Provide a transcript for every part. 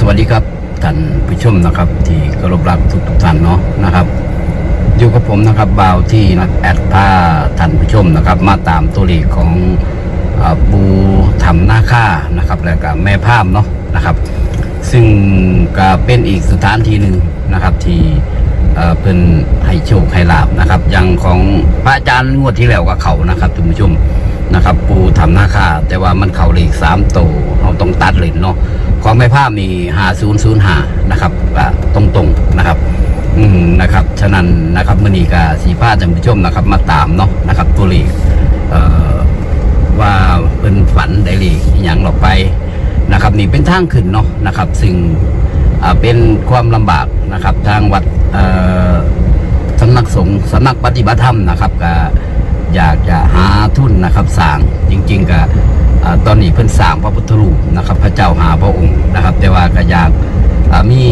สวัสดีครับท่านผู้ชมนะครับ ที่เคารพรักทุกทุกท่านเนาะนะครับ อยู่กับผมนะครับบ่าวที่นักแอดพาท่านผู้ชมนะครับ มาตามตัวเลขของปูทำหน้าค่านะครับ แล้วก็แม่ภาพเนาะนะครับ ซึ่งก็เป็นอีกสถานที่หนึ่งนะครับ ที่เอ่อเป็นให้โชคให้ลาบนะครับอย่างของพระอาจารย์งวดที่แล้วกับเขานะครับท่านผู้ชมนะครับ ปูทำหน้าค่าแต่ว่ามันเขาเลขสามโตวเราต้องตัดเลยเนาะ ของแม่ภาพมีหาศูนย์ศูนย์หานะครับก็ตรงนะครับ อืมนะครับ ฉะนั้นนะครับมื่อนี้ก็สีผ้าท่านผู้ชมนะครับ มาตามเนาะนะครับ ตัวเลขเอ่อว่าเป็นฝันไดลขอย่างเราไปนะครับนี่เป็นทางขึ้นเนาะนะครับ ซึ่งอ่าเป็นความลำบากนะครับ ทางวัดเอ่อสำนักสงฆ์สำนักปฏิบัติธรรมนะครับก็อยากจะหาทุนนะครับสร้างจริง ๆก็ ตอนนี้เพิ่นสร้างพระพุทธรูปนะครับ พระเจ้าหาพระองค์นะครับ แต่ว่าก็อยากมี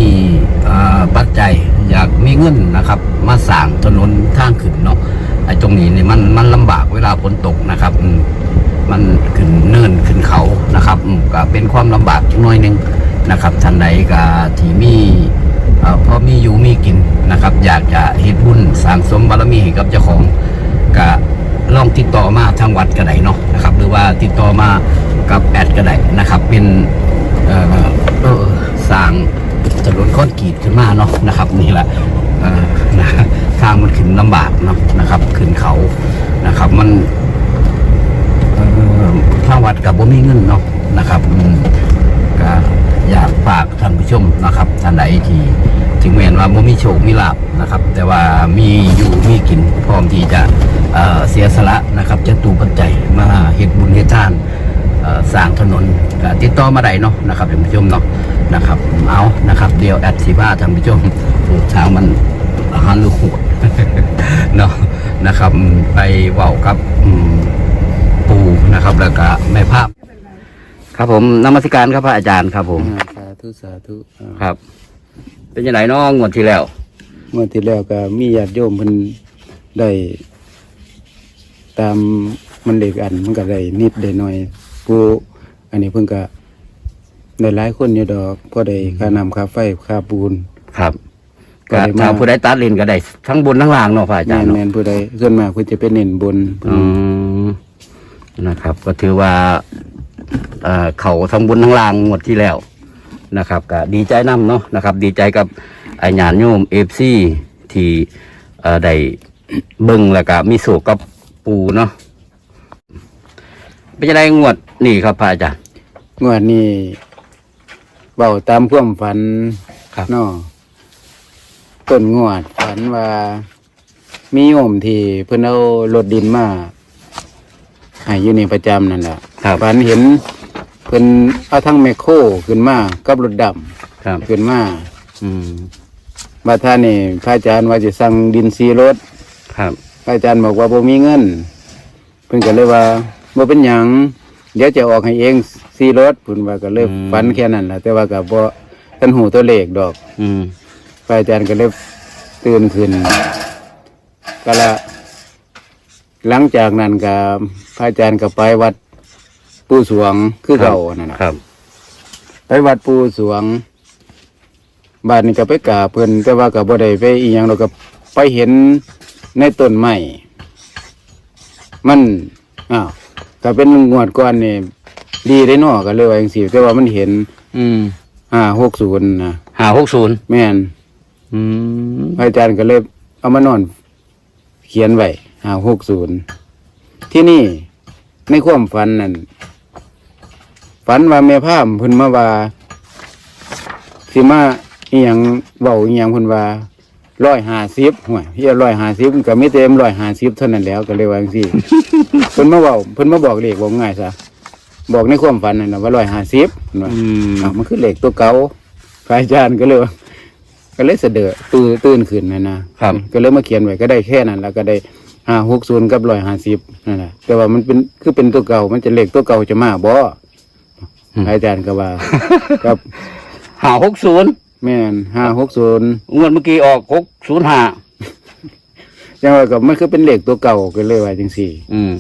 ปัจจัยอยากมีเงินนะครับ มาสร้างถนนทางขึ้นเนาะไอ้ตรงนี้นี่มันมันลำบากเวลาฝนตกนะครับมันขึ้นเนินขึ้นเขานะครับก็เป็นความลำบากจักหน้อยหนึงนะครับท่านใดก็ที่มีเอ่อพอมีอยู่มีกินนะครับ อยากจะเฮ็ดบุญสร้างสมบารมีให้กับเจ้าของก็ ลองติดต่อมาทางวัดก็ได้เนาะนะครับ หรือว่าติดต่อมากับแอดก็ได้นะครับ เป็นเอ่อสร้างถนนคอนกรีตขึ้นมาเนาะนะครับ นี่แหละเอ่อนะทางมันขึ้นลำบากเนาะนะครับ ขึ้นเขานะครับ มันเอ่อทางวัดกับบ่มีเงินเนาะนะครับอืมก็อยากฝากท่านผู้ชมนะครับท่านใดที่ถึงแม้ว่าบ่มีโชคมีลาบนะครับ แต่ว่ามีอยู่มีกินพร้อมที่จะ เอ่อเสียสละนะครับจะตูปัจจัยมาเฮ็ดบุญเฮ็ดทานเอ่อสร้างถนนก็ติดต่อมาได้เนาะนะครับท่านผู้ชมเนาะนะครับเอานะครับเดี๋ยวแอดสีบ้าท่านผู้ชมปลูกช้างมันหันลูกหัวเนาะนะครับไปเว้ากับอืมปูนะครับแล้วก็แม่ภาพครับผมนมัสการครับพระอาจารย์ครับผมอ่าสาธุสาธุอ่าครับ เป็นยังไงน้องงวดที่แล้วเมื่อที่แล้วก็มีญาติโยมเพิ่นได้ ตามมันเด็กอันมันก็ได้นิดได้หน่อยผู้อันนี้เพิ่นก็ได้หลายคนอยู่ดอกพอได้ค่าน้ำค่าไฟค่าปูน ครับก็ก็ได้มาถ้าผู้ใดตัดเลนก็ได้ ทั้งบนทั้งล่างเนาะพระอาจารย์แม่นเนาะ แม่นผู้ใดส่วนมากเพิ่นจะเป็นเน้นบนอืมนะครับ ก็ถือว่าเอ่อเขาทั้งบุญทั้งลางงวดที่แล้วนะครับก็ดีใจนํเนาะนะครับ ดีใจกับไอ้ญาณโยมเอฟซีที่เอ่อได้เบิ่งแล้วก็มีโศกกับ ปูเนาะเป็นยังไงงวดนี่ครับพระอาจารย์งวดนี้เว้าตามความฝันครับเนาะต้นงวดฝันว่า มีโยมที่เพิ่นเอารถดินมาให้อยู่นี่ประจำนั่นแหละครับฝันเห็นเพิ่นเอาทั้งแมคโครขึ้นมากับรถดครับำขึ้นมาอืมบาท่านนี่พระอาจารย์ว่าจะสั่งดินซีรถ ครับพระ อาจารย์บอกว่าบ่มีเงิน เพิ่นก็เลยว่าบ่เป็นหยังเดี๋ยวจะออกให้เองซีรถเพิ่นว่าก็เลยฝันแค่นั้นแหละแต่ว่าก็บ่ทันหูตัวเลขดอกอืมพระอาจารย์ก็เลยตื่นขึ้นก็ละหลังจากนั้นก็พระอาจารย์ก็ไปวัดปูสวงคือเก่านั่นนะครับ ไปวัดปูสวงบ้านนี้ก็ไปกราบเพิ่นแต่ว่าก็บ่ได้ไปอีหยังเราก็ไปเห็น ในต้นไม้มันอ้าวก็เป็นงวดก่อนนี่ดีได้เนอก็เลยว่าจังซี่แต่ว่ามันเห็นอืม560นะหาหกศูนย์แม่นอืมพระอาจารย์ก็เลยเอามานอน เขียนไว้หาหกศูนย์ที่นี่ในความฝันนั่นฝันว่าแม่พามเพิ่นมาว่าสิมาอีหยังเว้าอีหยังเพิ่นว่า ร้อยห้าสิบห่วยเฮียร้อยห้าสิบก็ไม่เต็มร้อยห้าสิบเท่านั้นแหล้วก็เลยว่าจังซี่ เพิ่นมาเว้าเพิ่นมาบอกเลขว่าง่ายซะบอกในความฝันนั่นน่ะว่าร้อยห้าสิบเพิ่นว่าอืมอ้าวมันคือเลขตัวเก่าพระอาจารย์ก็เลยว่าก็เลยเสดอตื่นตื่นขึ้นนะนะครับ ก็เลยมาเขียนไว้ก็ได้แค่นั้นแล้วก็ได้ห้าหกศูนย์กับร้อยห้าสิบนั่นแหละแต่ว่ามันเป็นคือเป็นตัวเก่ามันจะเลขตัวเก่าจะมาบ่พระอาจารย์ก็ว่า ครับหาหกศูนย์ แม่นห้าหกศูนย์งวดเมื่อกี้ออกหกศูนย์ห้ายังว่ากับมันคือเป็นเลขตัวเก่าก็เลยว่าจังสี่ อืม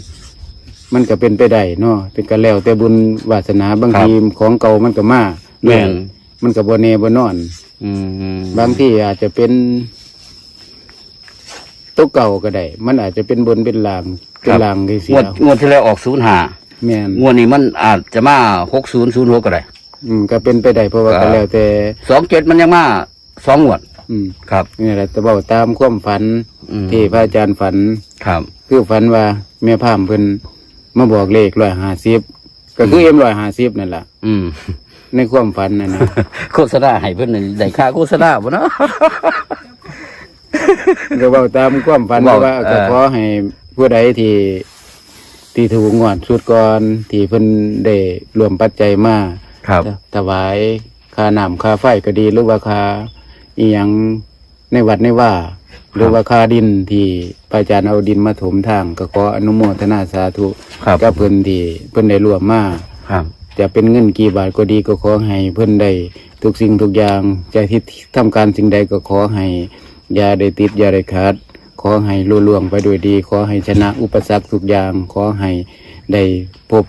มันก็เป็นไปได้เนาะเป็นกันแล้วแต่บุญวาสนาบางครับทีของเก่ามันก็มาแม่น มันก็บ่แน่บ่นอนอืมบางที่อาจจะเป็นตัวเก่าก็ได้ มันอาจจะเป็นบนเป็นลางเป็นลางที่เสีงยวดงวดที่แล้วออกศูนย์ห้าแม่นงวดนี้มันอาจจะมาหกศูนย์ศูนย์หกก็ได้ อืมก็เป็นไปได้เพราะว่าครัก็บแล้วแต่สองเจ็ดมันยังมาสองงวด อืมครับนี่แหละแต่บอกตามความฝันอืมที่พระอาจารย์ฝันครับคือฝันว่าแม่พามเพิ่นมาบอกเลขร้อยห้าสิบก็คือเอ็มร้อยห้าสิบนั่นแหละอืมในความฝันนั่นนะโฆษณาให้เพิ่นนี่ได้ค่าโฆษณาบ่เนาะก็เว้าตามความฝันบอกว่าเออก็ขอให้ผู้ใดที่ที่ถูกงวดสุดก่อนที่เพิ่นได้รวมปัจจัยมา ครับ ถวายค่าน้ำค่าไฟก็ดีหรือว่าค่าอีหยังในวัดในว่า หรือว่าค่าดินที่พระอาจารย์เอาดินมาถมทาง ก็ขออนุโมทนาสาธุครับ กับเพิ่นที่เพิ่นได้รวมมาครับ จะเป็นเงินกี่บาทก็ดีก็ขอให้เพิ่นได้ทุกสิ่งทุกอย่างจะที่ทำการสิ่งใดก็ขอให้อย่าได้ติดอย่าได้ขาดขอให้ลุล่วงไปด้วยดี ขอให้ชนะอุปสรรคทุกอย่าง ขอให้ได้พบ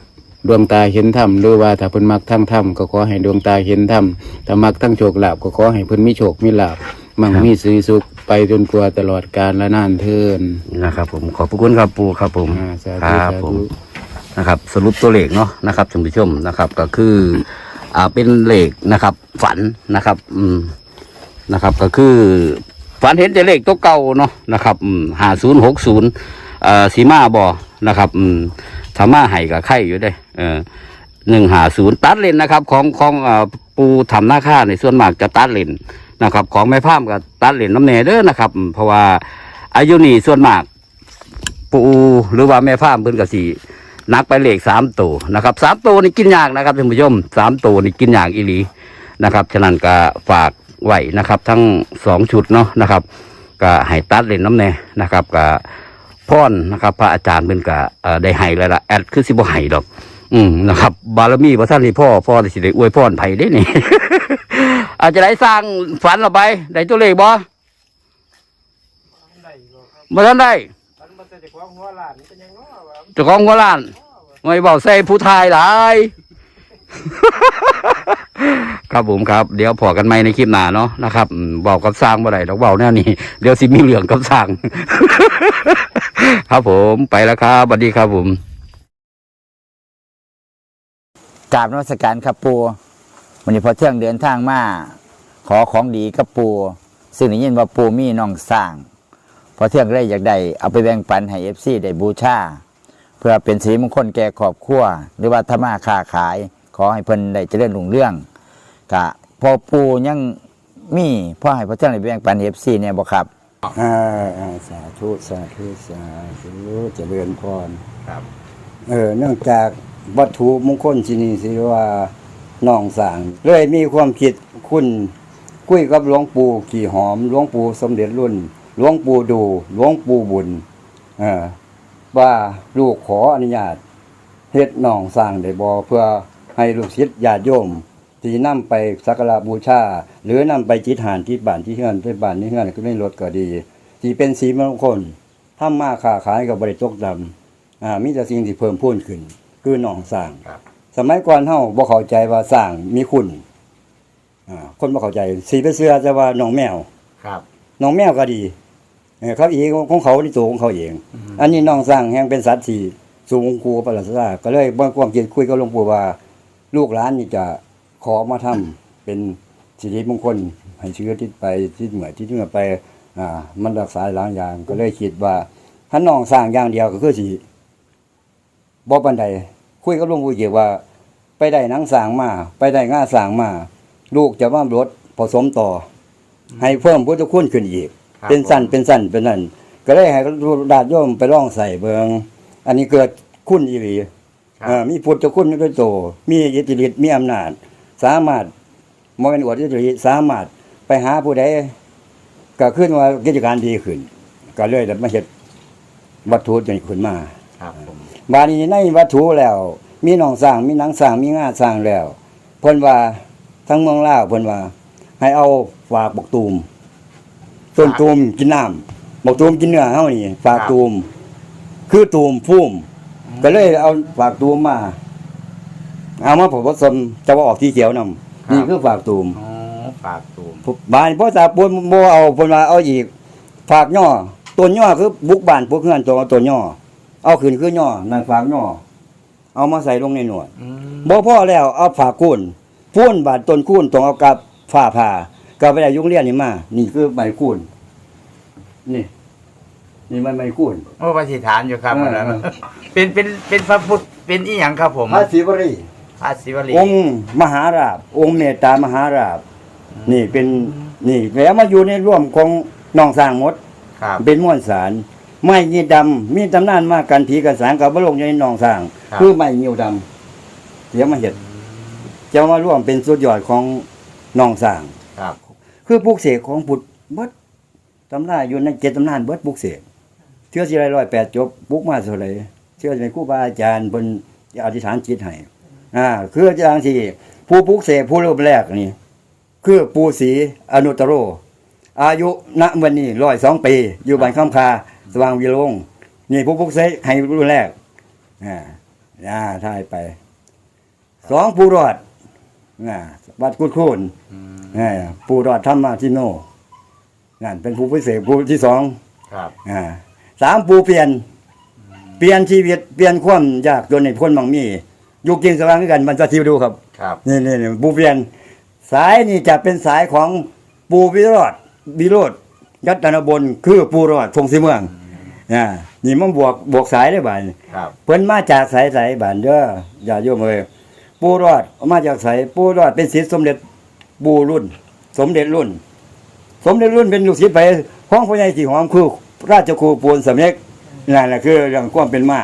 ดวงตาเห็นธรรมหรือว่าถ้าเพิ่นมักทั้งธรรมก็ขอให้ดวงตาเห็นธรรมถ้ามักทั้งโชคลาภก็ขอให้เพิ่นมีโชคมีลาภมั่งมีสีสุขไปจนกว่าตลอดกาลและนานเทินนะครับผมขอบพระคุณครับปู่ครับผมอ่าสาคธุรับสาผมธุนะครับสรุปตัวเลขเนาะนะครับท่านผู้ชมนะครับก็คืออ่าเป็นเลขนะครับ ฝันนะครับอืมนะครับก็คือ ฝันเห็นแต่เลขตัวเก่าเนาะนะครับห้าศูนย์หกศูนย์เอ่อสีมาบอนะครับอืม ธรรมาไห้กับไข่อยู่ได้เออหนึ่งหาศูนย์ตัดเลนนะครับ ของของปูทำหน้าค่าในส่วนมากจะตัดเลนนะครับ ของแม่พามกับตัดเลนน้ำเนเด้อนะครับ เพราะว่าอายุนี่ส่วนมาก ปูหรือว่าแม่พามเพิ่นกสีนักไปเหลขสามตัวนะครับสามตัวนี่กินยากนะครับท่านผู้ชมสามตัวนี่กินยากอีหลีนะครับฉะนั้นก็ฝากไหวนะครับ ทั้งสองชุดเนาะนะครับ ก็ให้ตัดเลนน้ำแน่นะครับก็ พ่อนนะครับ พระอาจารย์เป็นก็เอ่อได้ให้แล้วล่ะแอดคือสิบ่ให้ดอก อืมนะครับ บารมีพระท่านที่พ่อพ่อสิได้อวยพรไผได้นี่ อาจจะได้สร้างฝันเราไปได้ตัวเลขบ่บ่ทันได้เจ้าของหัวล้านไม่บอกใส่ผู้ทายหลายครับผมครับ เดี๋ยวพอกันใหมในคลิปหน้าเนาะนะครับบอกกับสร้างบ่ได้ดอกเบาแน่นี่เดี๋ยวสิมีเรื่องกับสร้าง ครับผมไปแล้วครับสวัสดีครับผมกราบนมัสการครับปูวันนี้พอเที่ยงเดินทางมาขอของดีกับปูซึ่งได้ยินว่าปูมีน้องสร้าง พอเที่ยงได้อยากได้เอาไปแบ่งปันให้เอฟซีได้บูชาเพื่อเป็นสีมงคลแก่ครอบครัวหรือว่าธรรมาค้าขาย ขอให้เพิ่นได้เจริญรุ่งเรื่องกะพอปูยังมีพ่อให้พอเที่ยงได้แบ่งปันเอฟซีเนี่ยบอกครับ อ่าอ่าสาธุสาธุสาธุเจริญพรครับ เออเนื่องจากวัตถุมงคลที่นี่สิว่าน้องสร้างเลยมีความคิดคุณคุยกับหลวงปู่ขี่หอมหลวงปู่สมเด็จรุ่นหลวงปู่ดูหลวงปู่บุญเออว่าลูกขออนุญาตเฮ็ดน้องสร้างได้บ่เพื่อให้ลูกศิษย์ญาติโยม ที่นำไปสักการะบูชา หรือนำไปจิตหานที่บ้านที่เฮือนที่บ้านที่เฮือนก็ไม่ลดก็ดีที่เป็นสีมงคลถ้ามาค้าขายกับบริตกดำอ่ามีแต่สิ่งที่เพิ่มพูนขึ้น คือหนองสร้างสมัยก่อนเฮาบ่เข้าใจว่าสร้างมีคุณอ่าคนบ่เข้าใจสีไปเสื้อจะว่าน้องแมวครับน้องแมวก็ดีเออเขาเองของเขาที่ตัวของเขาเอง อันนี้น้องสร้างแห่งเป็นสัตว์ที่สูงกูประหลาดซาก็เลยบ่ความคิดคุยกับหลวงปู่ว่า ลูกหลานนี่จะ ขอมาทำเป็นสิริมงคลให้เชื้อที่ไปที่เหมือที่เหมือไปอ่ามันรักษาหลายอย่างก็เลยคิดว่าถ้าน้องสร้างอย่างเดียวก็คือสิบ่ปานใดคุยกับหลวงปู่เกี่ยวว่า ไปได้หนังสร้างมา ไปได้ง่าสร้างมา ลูกจะว่ารถผสมต่ออให้เพิ่มพุทธคุณขึ้นอีก เป็นสั้นเป็นสั้นเป็นนั่นก็เลยให้ดาดโยมไปล่องใส่เบิงอันนี้เกิดคุณอีหลีเอ่อมีพุทธคุณด้วยโตวมีอิทธิฤทธิ์มีอำนาจ สามารถมองเป็นอวดอิทธิฤทธิ์สามารถไปหาผู้ใดก็ขึ้นว่ากิจการดีขึ้น ก็เลยได้มาเฮ็ดวัตถุจนขึ้นมาครับผมบาดนี้ในวัตถุแล้ว มีหนองสร้างมีหนังสร้างมีงาสร้างแล้วเพิ่นว่าทั้งเมืองลาวเพิ่นว่า ให้เอาฝากบกตูมต้นตูมกินน้ำบกตูมกินเนื้อเฮานี่ฝากตูม คือตูมพุ่มก็เลยเอาฝากตูมมา เอามาผสมจะว่าออกที่เขียวนำครับ นี่คือฝากตูมอ๋อฝากตูมบ้านพ่อตาปูนบ่เอาเพิ่นว่าเอาอีกฝากย่อต้นย่อคือบุกบ้านพวกเฮือนตัวเอาต้นย่อเอาขึ้นคือย่อนั่นฝากย่อเอามาใส่ลงในหนวดอืมบ่พอแล้วเอาฝากคูนพูนบาดต้นคูนต้องเอากับฝ้าผ่าก็ไปได้ยุงเรียนนี่มานี่คือใบคูนนี่ นี่มันใบคูนโอ้ปฏิฐานอยู่ครับเอออันนั้นเออเป็นเป็นเป็นพระพุทธเป็นอีหยังครับผมพระศิวรี พระศิวลีองค์มหาราบ องค์เมตตามหาราบ นี่เป็นนี่แล้วมาอยู่ในร่วมของน้องสร้างหมด ครับ เป็นม้วนสาร ไม้ยีดำมีตำนานมากกันผีกันสางกับบลงอยู่ในหนองสร้าง ครับ คือไม้เงียวดำเสียมาเห็ดจะมาร่วมเป็นสุดยอดของหนองสร้าง ครับ คือปลูกเสกของบุตรเบิดตำนานอยู่ในเจ็ดตำนานเบิดปลูกเสกเชื่อสิไรร้อยแปดจบปลูกมาเท่าไหรเชื่อในครูบาอาจารย์บนอธิษฐานจิตให้ อ่าคืออาจารย์ที่ผู้ปลูกเสกผู้รูปแรกนี่คือปูศรีอนุตตโร อายุณวันนี้ร้อยสองปี อยู่บ้านข้ามคาสว่างวิโรงนี่ผู้ปลุกเสกให้รุ่นแรกอ่าอ่าทายไปสองปูรอดอ่าวัดกุดคูนอ่าปูรอดธรรมาทิโนนั่นเป็นผู้พิเศษผู้ที่สองครับอ่าสามปูเปลี่ยน เปลี่ยนชีวิตเปลี่ยนความยากจนในพ้นบางมี อยู่กินสว่างด้วยกันมันจะทิวดูครับ ครับ นี่นี่นี่ปูเปลี่ยน สายนี่จะเป็นสายของปูวิโรธวิโรธยัตนบนคือปูรอดพงศรีเมืองอ่านี่มันบวกบวกสายได้บ่ายครับ เพิ่นมาจากสายสายบ้านเด้ออย่าโยมเอ้ยปูรอดมาจากสายปูรอดเป็นศิษย์สมเด็จปูรุ่น สมเด็จรุ่น สมเด็จรุ่นเป็นลูกศิษย์ไปของพ่อใหญ่สีหอมคือราชครูปูนสำเร็จนั่นแหละคือเรื่องความเป็นมา